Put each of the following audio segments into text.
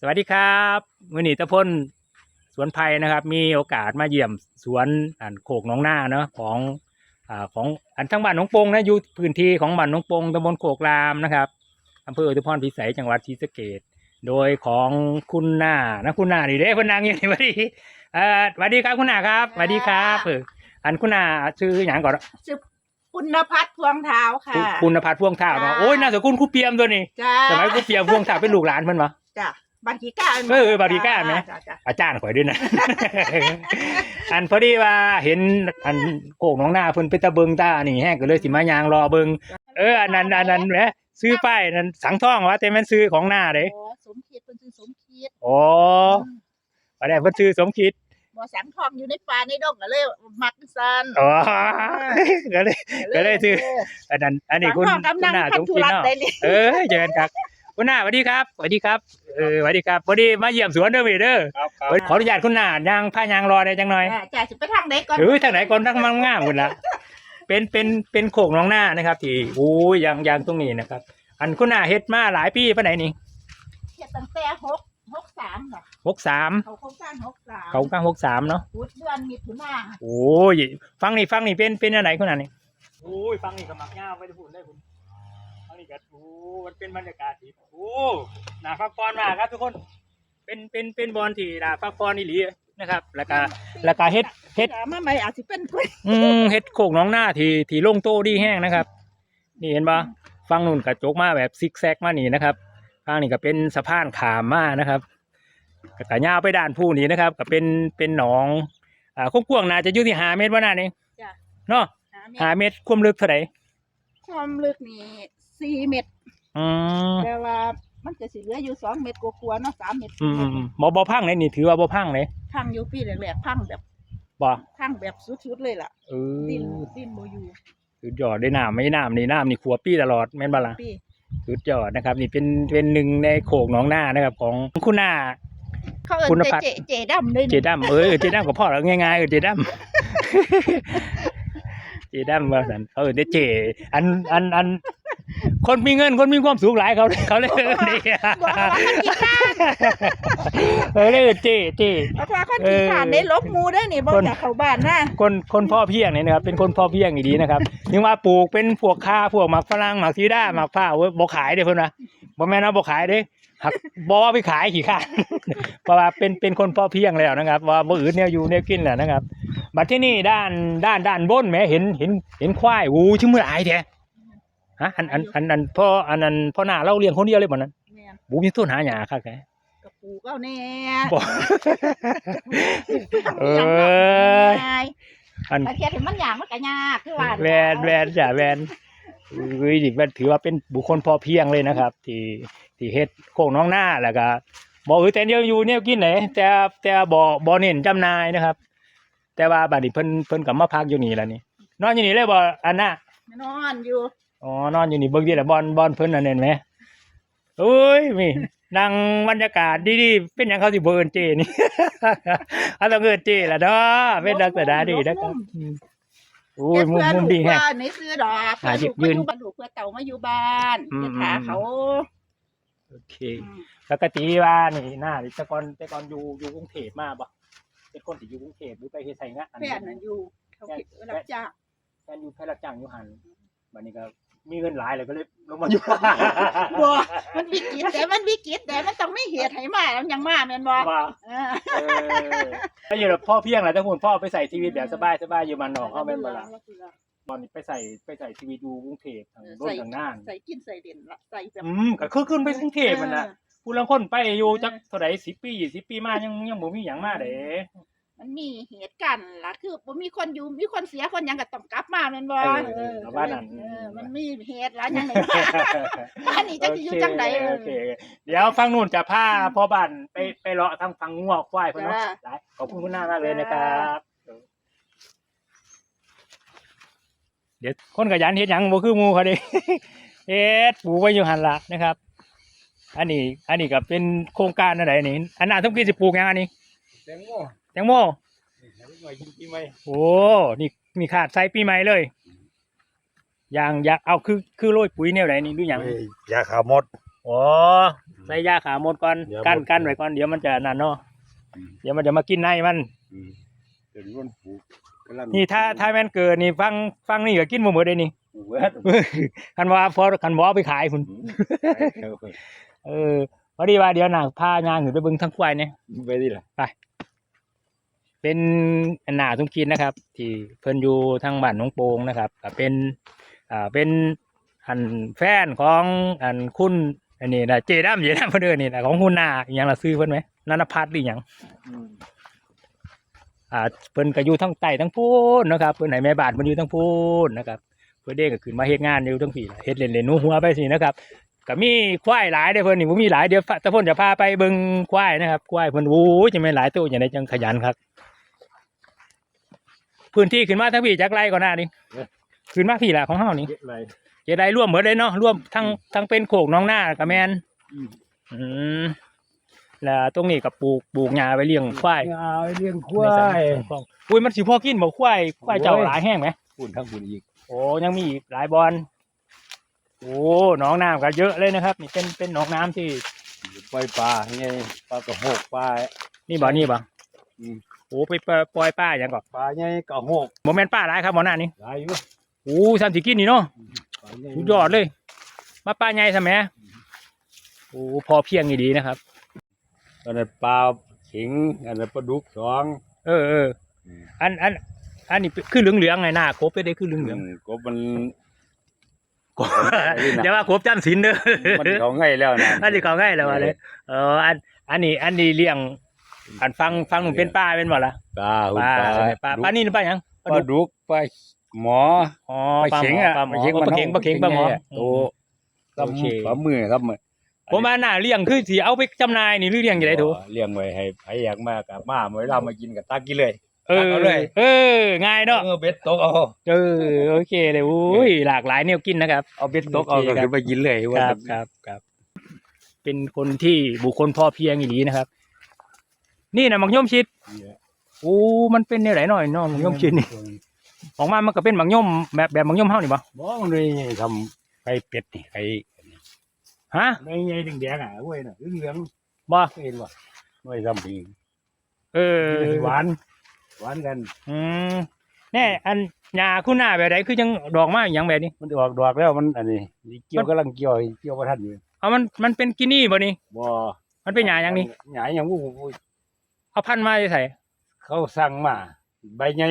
สวัสดีครับมือนีตะพลสวนไผ่นะครับ มีโอกาสมาเยี่ยมสวนอันโขกหน้องหน้าเนาะของอ่าของอันทั้งบ้านหนองปงนะอยู่พื้นที่ของบ้านหนองปงตำบลโขกรามนะครับอำเภออุทุพรพิสัยจังหวัดศรีสะเกษโดยของคุณหน้านะคุณหน้านี่เด้เพนนางอยู่นี่สวัสดีเอ่อสวัสดีครับคุณหน้าครับสวัสดีครับเอออันคุณหน้าชื่ออย่างก่อน ชื่อปุณพัฒน์พวงเท้าค่ะคุณคุณพัฒน์พ่วงท่าเนาะจ้า โอ้ยน่าสกุลครูเปียมตัวนี้จ้าสมัยครูเปียมพ่วงท่าเป็นลูกหลานเพิ่นวะจ้า บางทีก้าเออเออบางทีกล้าไหม จ้จ้าอาจารย์ข่อยด้วยนะ อันพอดีว่าเห็นอันโกกน้องหน้าเพิ่นไปตะเบิงตานี่แห้งก็เลยสิมายางรอเบิงเอออันนั้นอันนั้นแหมซื้อป้ายนั้นสังท่องว่าแต่มันซื้อของหน้าเด้โอ้สมคิดเป็นชื่อสมคิดโอ้ว่าได้เพิ่นซื้อสมคิดบ่สังทองอยู่ในป่าในดงก็เลยมักซันอ๋อ ก็เลย ก็เลยชื่ออันนั้นอันนี้สังคุณทองกำคุลัณงหน้าสมทำธุคิดระเนาะได้เลยเออเจอกันครับ คุณหน้าสวัสดีครับสวัสดีครับเออสวัสดีครับพอดีมาเยี่ยมสวนเด้อพี่เด้อครับครับเอ้ยขออนุญาตคุณหน้าย่างพายางรอได้จังหน่อยจ้าจ้าสิไปทางไหนก่อนเฮ้ยทางไหนก่อนทางมังงามคุณละเป็นเป็นเป็นโขกน้องหน้านะครับที่โอ้ยยางยางตรงนี้นะครับ อันคุณหน้าเฮ็ดมาหลายปีปานไหนนี่เฮ็ดตั้งแต่หกหกสามค่ะหกสามเขาโครงการหกสามเขาก้างหกสามเนาะพุธเดือนมิถุนาโอ้ยฟังนี่ฟังนี่เป็นเป็นอะไรคุณหน้านี่โอ้ยฟังนี่ก็มักยาวไปพูดได้คุณฟั งนี่ก็โอ้มันเป็นบรรยากาศที่โอ้หนาพักผ่อนมากครับทุกคน เป็นเป็นเป็นบอลที่หนาพักผ่อนอีหลีนะครับ แล้วก็แล้วก็เฮ็ดเฮ็ดจ้ามาใหม่อาจสิเป็นเพิ่นอืมเฮ็ดโขกน้องหน้าที่ที่ลงโตดีแห้งนะครับ นี่เห็นปะฟังนู่นกระจกมาแบบซิกแซกมานี่นะครับทางนี้ก็เป็นสะพานขามมานะครับกระยาวไปด้านผู้นี้นะครับ ก็เป็นเป็นหนอง อ่ากว้างๆน่าจะอยู่ที่หาเมตรว่าน่านี่จ้าเนาะหาเมตหารเมตรความลึกเท่าไหร่ความลึกนี่ สี่เมตรอืมแต่ว่ามันจะสิเหลืออยู่สองเมตรกว่าๆเนาะสามเมตรอืมอืมอืมบ่บ่พังเลยนี่ถือว่าบ่พังเลยพังอยู่ปีแรกๆพังแบบบ่พังแบบสุดๆเลยล่ะเอดิ้นอดิ้นโมยูสุดยอดได้น้ำไม่น้ำนี่น้ำนี่ขัวปี้ตลอดแม่นบ่ล่ะ ปีสุดยอดนะครับ นี่เป็นเป็นหนึ่งในโขกหนองหน้านะครับ ของคุณหน้า เขาเอิคุณนภาพเจเจดำเลยเจดัมเออเจดัมกับพ่อเราง่ายๆเออเจดัม เจดัมว่าสันเออเดยวเจ อันอันอัน คนมีเงินคนมีความสุขหลายเขาเขาเลยเออนี่บอกว่าคนขี้ข้านเออเลยเจเจบอกว่าคนขี้ข้านได้ลบหมูได้นี่บอกคนจากเขาบ้านนะคนคนพ่อเพียงเนี่ยนะครับเป็นคนพ่อเพียงอย่างดีนะครับยังว่าปลูกเป็นพวกข้าพวกหมักฝรั่งหมักซีด้าหมักผ้าเว้ยบ่ขายเด้อเพิ่นนะบ่แม่นว่าบ่ขายเด้หักบ่ว่าไปขายขี้ข้านเพราะว่าเป็นเป็นคนพ่อเพียงแล้วนะครับ ว่าบ่อื่นแนวอยู่แนวกินแหละนะครับบัดที่นี่ด้านด้านด้านบนแหมเห็นเห็นเห็นควายโอ้ชื่อมืออายแท้ ฮะอันอันอันอันพ่ออันนั้นพ่อหน้าเราเลี้ยงคนเดียวเลยบ่นั้นแม่นบูมีต้นหาหญ้าคักแท้กระปูก็แน่บ่เอออันแต่เทียถึงมันอย่างมันก็ยากคือว่าแวนแวนจ้ะแวนเอ้ยดิแวนถือว่าเป็นบุคคลพอเพียงเลยนะครับ ที่ที่เฮ็ดโคกน้องหน้าแล้วก็บอกเออแต่เดียวอยู่เนี่ยกินไหนแต่แต่บ่บ่เน้นจำหนายนะครับ แต่ว่าบัดนี้เพิ่นเพิ่นก็มาพักอยู่นี่แล้วนี่นอนอยู่นี่เลยบ่อันน่ะนอนอยู่ อ๋อนอนอยู่นี่เบิ่งดิล่ะบอลบอลเพิ่นอันนั้นแหมโอ้ยมีนั่งบรรยากาศดีๆเป็นหยังเขาสิบ่เอิ้นเจนี่ เขาต้องเอิ้นเจล่ะเนาะเป็นลักษณะดีนะครับอืมโอ้ยมุมมุมดีแฮแฮะในซื้อดอกหาหยิบเพื่อยืนลูกมาอยู่บ้านลูกเพื่อเต่ามาอยู่บ้านอืมจะขาเขาโอเค แล้วก็ตีว่านี่หน้านี่แต่ก่อนแต่ก่อนอยู่อยู่กรุงเทพมาบ่เป็นคนที่อยู่กรุงเทพหรือไปเฮ็ดไสงานแฟนน่ะอยู่เขาเก็บรับจ้าง แฟนอยู่แค่รับจ้างอยู่หันบัดนี้ก็ มีเงินหลายเลยก็เลยลงมาอยู่บัวมันวิกฤตแต่มันวิกฤตแต่มันต้องไม่เหตุให้มาแล้วยังมาแม่นบ่ว่าเออเออถ้าอยู่แบบพ่อเพียงแหละถ้าคุณพ่อไปใส่ชีวิตแบบสบายสบายอยู่มันนอกเขาแม่นบ่ล่ะตอนนี้ไปใส่ไปใส่ชีวิตอยู่กรุงเทพทางรถทางน่านใส่กินใส่เด่นละใส่แบบอืมก็คือขึ้นไปกรุงเทพมันน่ะผู้ลางคนไปอยู่จักเท่าใด10ปี20ปีมายังยังบ่มีหยังมาเด้มันมีเหตุการณ์ล่ะคือบ่มีคนอยู่มีคนเสียคนหยังก็ต้องกลับมาแม่นบ่เออเอาว่านั่นเออ มันมีเหตุหลายอย่างเลยบ้านนี้จะสิอยู่จังไดเอโออเคเดี๋ยวฟังนู่นจะพาพ่อบ้านไปไปเลาะทางฟังงัวควายเพิ่นเนาะจ้าได้ขอบคุณคุณหน้ามากเลยนะครับ เดี๋ยวคนขยันเฮ็ดหยังบ่คือหมู่เขาเด้ เฮ็ดปลูกไว้อยู่หั่นล่ะนะครับ อันนี้ อันนี้ก็เป็นโครงการอะไรนี่อันนั้นทุกทีสิปลูกหยังอันนี้แตงโมแตงโม นี่ให้หน่อยกินปีใหม่โอ้ นี่นี่ขาดใส่ปีใหม่เลยอ ย่างอยากเอาคือคือโรยปุ๋ยแนวไหนนี่ดูหยังเฮ้ยยาขาวมดโโอ้ใส่ยาขาหมดก่อนเดี๋ยวกั้นหมดกั้นไว้ก่อนเดี๋ยวมันจะนั่นเนาะอืมเดี๋ยวมันจะมากินในมันอืมเป็นคนปลูกกำลังนี่ถ้าถ้าแม่นเกิดนี่ฟังฟังนี่ก็กินบ่หมดเลยนี่เวิร์ดคันว่าพอคันบ่เอาไปขายพุ่นอืมเออพอดีว่าเดี๋ยวน่ะพายางขึ้นไปเบิ่งทั้งควายเนี่ยไปดิล่ะเป็นอันหนาทุ่มกินนะครับ ที่เพิ่นอยู่ทางบ้านหน้องโปงนะครับก็เป็น อ่าเป็นอันแฟนของอันคุณอันนี้นะเจดัมเจดัมเพิ่อนนี่นะของคุณนาอหยังละซื้อเพิ่นไหมนันพัฒน์หรือยังอ่าเพิ่นก็อยู่ทั้งใต้ทั้งพูนนะครับเพิ่นให้แม่บ้านเพิ่นอยู่ทั้งพูนนะครับ เพิ่นเด้ก็ขึ้นมาเฮ็ดงานอยู่ทั้งพี่เฮ็ดเล่นๆหนูหัวไปสินะครับก็มีควายหลายเด้เพิ่นนี่บ่มีหลายเดี๋ยวตะพ่นจะพาไปเบิ่งควายนะครับควายเพิ่นโอ้จะแม่หลายตัวจังไดจังขยันครับ พื้นที่ขึ้นมาทั้งพี่จากไรก่อนหน้านี้ ขึ้นมาพี่ละของเฮานี่เยอะเลยจะได้ร่วมเหมือนเลยเนาะร่วมทั้งทั้งเป็นโขกน้องหน้ากับแมนอืมอืมแล้วตรงนี้กับปลูกปลูกหญ้าไว้เลี้ยงควายเอาเลี้ยงควายอุ้ยมันสิพอกินบ่ควายควายเจ้าหลายแห้งไหมคุณทั้งคุณอีกโอ้ยังมีอีกหลายบอลโอ้หนองน้ำก็เยอะเลยนะครับ นี่เป็นเป็นหนองน้ำที่ ปล่อยปลาไงปลากระโหกปลา นี่บ่นี่บ่อืม โอ้ไปปล่อยปล่อยป้าอย่างก่อนปลาไงกระโหกโมเมนป้าหลายครับหมอหน้านี่หลายอยู่ โอ้ทำสิกินนี่เนาะปลาใหญ่สุดยอดเลย มาป้าใหญ่ซะแหมโอ้พอเพียงดีนะครับอันนั้นปลาเข็งอันนั้นปลาดุกสองเออเอออันอันอันนี้คือเหลืองเหลืองๆไงหน้าครบไปได้คือเหลืองเหลืองมกบมันๆอย่าว่าครบจำศีลเด้อมันเขาง่ายแล้วนะอันนี้เขาง่ายแล้วว่าเลยเอออันอันนี้อันนี้เลี้ยงอันฟังฟังหนุ่มเป็นป้าเป็นบ่ล่ะปลาหุ่ป้านปลาป้าป้านี่ป้าหยังปลาดุกปลา หมออ๋อปลาเข็งอะป้าหมอป้าเข็งป้าเข็งป้าหมอโตโอเคปลามือครับมือผมว่าน่าเลี้ยงคือสิเอาไปจำหน่ายนี่หรือเลี้ยงยังไงถูกเลี้ยงไว้ให้ใครอยากมากับมาเมื่อเรามากินกับตากินเลยเออเอาเลยเออ ง่ายเนาะเออเบ็ดตกเอาเออโอเคเลยอุ้ยหลากหลายแนวกินนะครับเอาเบ็ดตกเอาโอเคก็ครับคือไปกินเลยคว่ารับครับครับ เป็นคนที่บุคคลพอเพียงอีหลีนะครับ นี่นะมักย่อมชิดโอ้มันเป็นแนวไหนหน่อยเนาะมักย่อมชิดนี่ ออกมามันก็เป็นมักย่อมแบบแบบมักย่อมเฮานี่บ่มองเลยทำไก่เป็ดนี่ไก่ฮะไม่ใหญ่แดงๆอะเว้ยน่ะเหลืองบ่ๆเห็นว่ไม่ทำปีเออหวาน หวานกัน อืมแน่อันหญ้าคุณหน้าแบบใดคือจังดอกมาอหย่างแบบนี้ มันออกดอกแล้วมันอันนี้นี่เกี่ยวกำลังเกี่ยวเกี่ยวประทันอยู่เอามันมันเป็นกินี่บ่นี่บ่มันเป็นหญ้าอย่างนี้หญ้าอย่างวู้เอาพันธุ์มาใส่เขาสั่งมา ใบใหญ่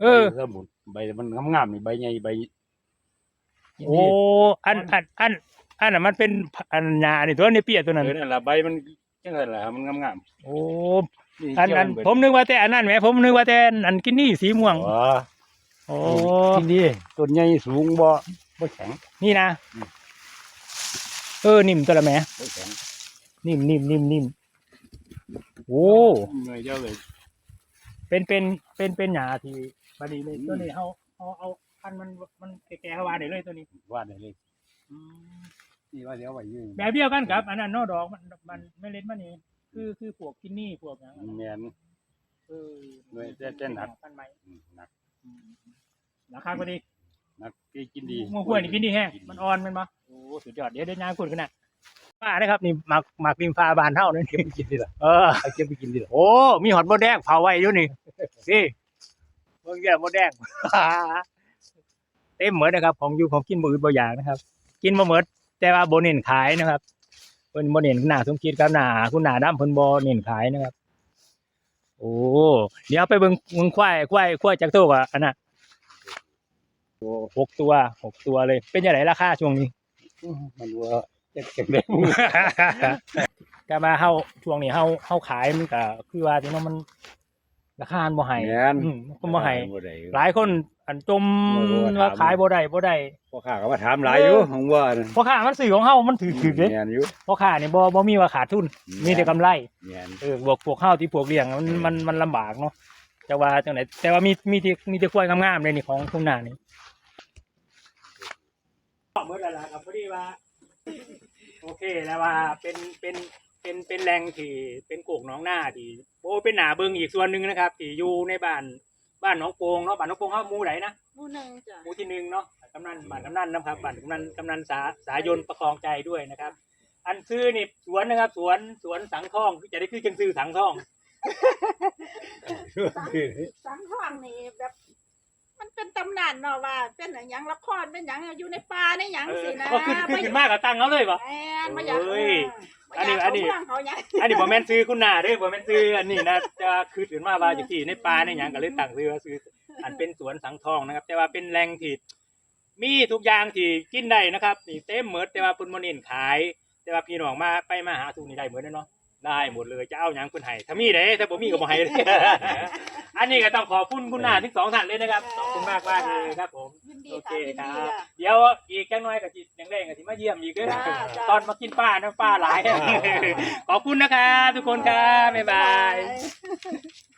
เออใบสมุนใบมันงามๆนี่ใบใหญ่ใบโอ้อันอันอันอันน่ะมันเป็นอันหญ้านี่ตัวนี้เปียตัวนั้นเออนั่นล่ะใบมันจังไดล่ะมันงามโอ้ๆนี่อันอันเกี่ยวผมนึกว่าแต่อันนั้นแหมผมนึกว่าแต่อันกินนี่สีม่วงอ๋อโอ้กินดีต้นใหญ่สูงบ่บ่แข็งนี่นะอืมเออนิ่มตัวละแหมบ่แข็งนิ่มนิ่มนิ่มนิ่มโอ้เหนื่อยเจ้าเลยเป็นเป็นเป็นเป็นหญ้าที่ บดีเลยตัวนี้เอาเอาเอาพันธุ์มันมันแก่ๆเข้ามาได้เลยตัวนี้ว่าได้เลยนี่ว่าเดี๋ยวไว้อยืนแบบเดียวกันครับ อันนั้นนอดอกมันมันไม่เล็ดมันนี่คือคือพวกกินนี่พวกหยังแม่น เออหน่วยแต่แต่หนัก พันธุ์ใหม่อืมหนักอืมราคาพอดีหนักกินดีมะกล้วยนี่กินนี่แห้งมันอ่อนแมันมาโอ้สุดยอดเดี๋ยวเดี๋ยวนายพูดกันนะป้านะครับนี่หมักหมักริมฟ้าบานเท่านั่นเก็บไปกินดีล่ะเออ เอาเก็บไปกินดีล่ะโอ้ มีหอดโมดแดงเผาไว้อยู่นี่สิ เมื่อกี้โมดแดง เต็มเหมือนนะครับ ของอยู่ของกินบ่อื่นบ่อย่างนะครับ กินบ่เหมือนแต่ว่าบ่เน้นขายนะครับเพิ่นบ่เน้นหน้าสมคิดกับหน้าคุณหน้าดำเพิ่นบ่เน้นขายนะครับ โอ้เดี๋ยวไปเบิ่งเบิ่งควายควายควายจักตัวกว่าอันน่ะโอ้หกตัวหกตัวเลย เป็นจังไดราคาช่วงนี้ มันว่าจะเก็บได้ก็มาเฮาช่วงนี้เฮาเฮาขายมันก็คือว่าที่ว่ามัน ราคามันบ่ให้แม่น อืมมันบ่ให้บ่ได้ หลายคนอันจมบ่รู้ว่าถามว่าขายบ่ได้บ่ได้พ่อข้าก็มาถามหลายอยู่ของว่าน่ะเพราะค่ามันซื้อของเฮามันถือถือเด้แม่นอยู่เพราะค่านี่บ่บ่มีว่าขาดทุน มีแต่กำไร แม่น เออบวกพวกเฮาที่พวกเลี้ยงมันมันมันลำบากเนาะจะว่าจังไดแต่ว่ามีมีที่มีแต่กล้วยงามๆเลยนี่ของคุณนานี่เมื่อแล้วครับพอดีว่า โอเคแล้วว่าเป็นเป็น เป็นเป็นแหล่งที่เป็นโกกหนองหน้าที่โอ้เป็นหนาเบิงอีกส่วนหนึ่งนะครับที่อยู่ในบ้านบ้านหนองโปงเนาะบ้านหนองโปงเฮาหมู่ไหนนะหมู่หนึ่งจ้ะหมู่ที่หนึ่งเนาะกำนันบ้านกำนันนะครับบ้านกำนันกำนันสาสายนประคองใจด้วยนะครับ อันซื้อนี่สวนนะครับ สวนสวนสังทองจะได้คือจังซื้อสังทอง สังทองนี่แบบ มันเป็นตำนานเนาะว่าเป็นอหย่างละครเป็นอย่างอยู่ในป่าในหยังเออสินะก็ขึ้นขึ้นขึ้นมากกับตังเขาเลยปะแม่นมาอยากเอ้ยเอออันนี้มายากอันนี้เขาเมืองเขาหยังอันนี้ผมแม่นซื้อคุณหน้าเด้อผมแม่นซื้ออันนี้นะจะคือถึงมาว่าอยู่ที่ในป่าในหยังก็เลยตั้งซื้อว่าซื้ออันเป็นสวนสังทองนะครับ แต่ว่าเป็นแหล่งที่มีทุกอย่างที่กินได้นะครับนี่เต็มหมดแต่ว่าเพิ่นบ่เน้นขาย แต่ว่าพี่น้องมาไปมาหาทุกนี่ได้หมดเนาะได้หมดเลยจะเอาหยังเพิ่นให้ถ้ามีเด้ถ้าบ่มีก็บ่ให้เด้อั นนี้ก็ต้องขอบคุณคุณหน้าทั้งสองท่านเลยนะครับขอบคุณมากมากๆเลยครับผม ยินดีโอเคค่ะยินครัดีบ ค่ะ เดี๋ยวอีกจังน้อยก็จิแดงๆก็สิมาเยี่ยมอีกเด้อจ้าจ้า ตอนมากินป้านะป้าหลาย ขอบคุณนะครับทุกคนครับ บ๊ายบายบ๊ายบาย